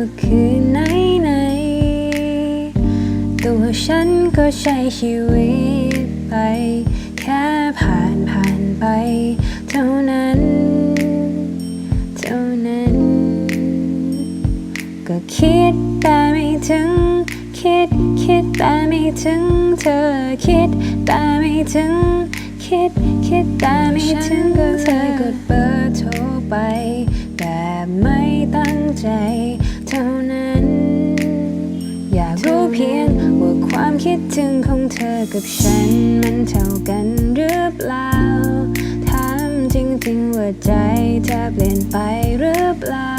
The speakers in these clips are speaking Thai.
ก็คือไหนไหน ตัวฉันก็ใช้ชีวิตไป แค่ผ่านผ่านไป เท่านั้น เท่านั้น ก็คิดแต่ไม่ถึง คิดคิดแต่ไม่ถึง เธอคิดแต่ไม่ถึง คิดคิดแต่ไม่ถึงก็เธอกดเบอร์โทรไป แต่ไม่ตั้งใจ เท่านั้น อยากรู้เพียงว่าความคิดถึงของเธอกับฉันมันเท่ากันหรือเปล่า ถามจริงๆว่าใจเธอเปลี่ยนไปหรือเปล่า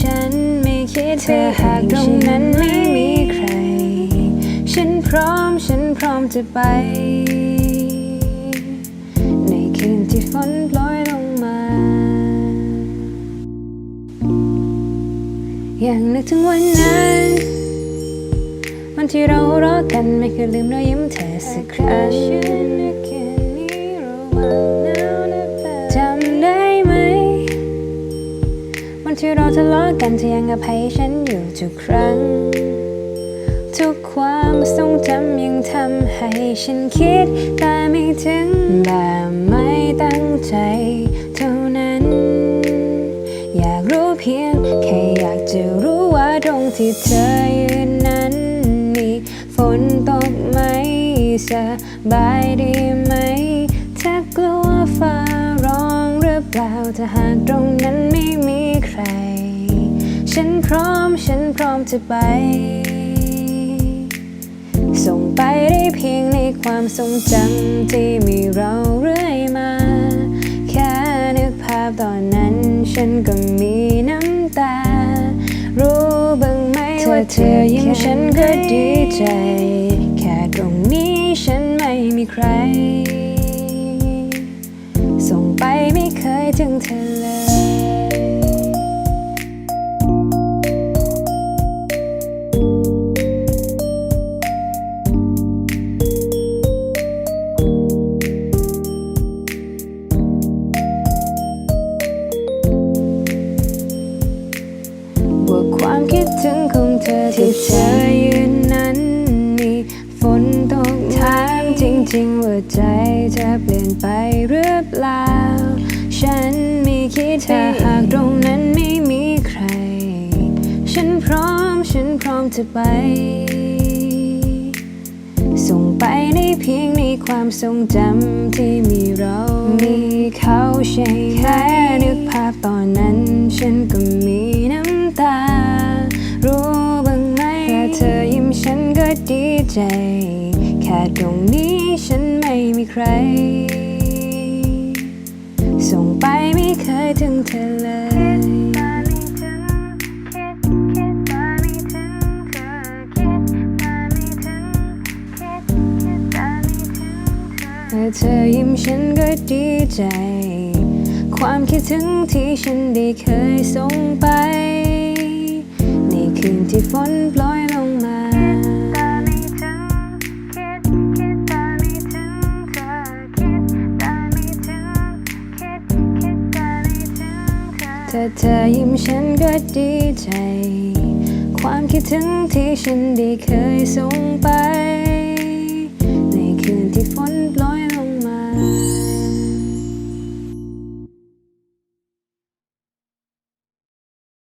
ฉันไม่คิดเธอหากตรงนั้นไม่มีใคร ฉันพร้อมฉันพร้อมจะไป ยังนึกถึงวันนั้น วันที่เรารักกันไม่เคยลืมรอยยิ้มเธอสักครั้งจำได้ไหม วันที่เราทะเลาะกันเธอยังอภัยฉันอยู่ทุกครั้ง ทุกความทรงจำยังทำให้ฉันคิด แต่ไม่ถึงแบบไม่ตั้งใจ ที่เธอยืนนั้นมีฝนตกไหมสบายดีไหมถ้ากลัวฟ้าร้องหรือเปล่าถ้าหากตรงนั้นไม่มีใคร ฉันพร้อมฉันพร้อมจะไป ส่งไปได้เพียงในความทรงจำที่มีเราเรื่อยมา แค่นึกภาพตอนนั้นฉันก็มี เธอยิ้มฉันก็ดีใจ แค่ตรงนี้ฉันไม่มีใคร ส่งไปไม่เคยถึงเธอเลย เธอยืนนั้นมีฝนตกถามจริงๆว่าใจเธอเปลี่ยนไปหรือเปล่า ฉันไม่คิดถ้าหากตรงนั้นไม่มีใคร ฉันพร้อมฉันพร้อมจะไป ส่งไปในเพียงในความทรงจำที่มีเรา มีเขาใช่แค่นึกภาพตอนนั้นฉันก็ แค่ตรงนี้ฉันไม่มีใคร ส่งไปไม่เคยถึงเธอเลยเมื่อเธอยิ้มฉันก็ดีใจ ความคิดถึงที่ฉันได้เคยส่งไป ในคืนที่ฝนโปรยลงม ถ้าเธอยิ้มฉันก็ดีใจ ความคิดถึงที่ฉันได้เคยส่งไป ในคืนที่ฝนโปรย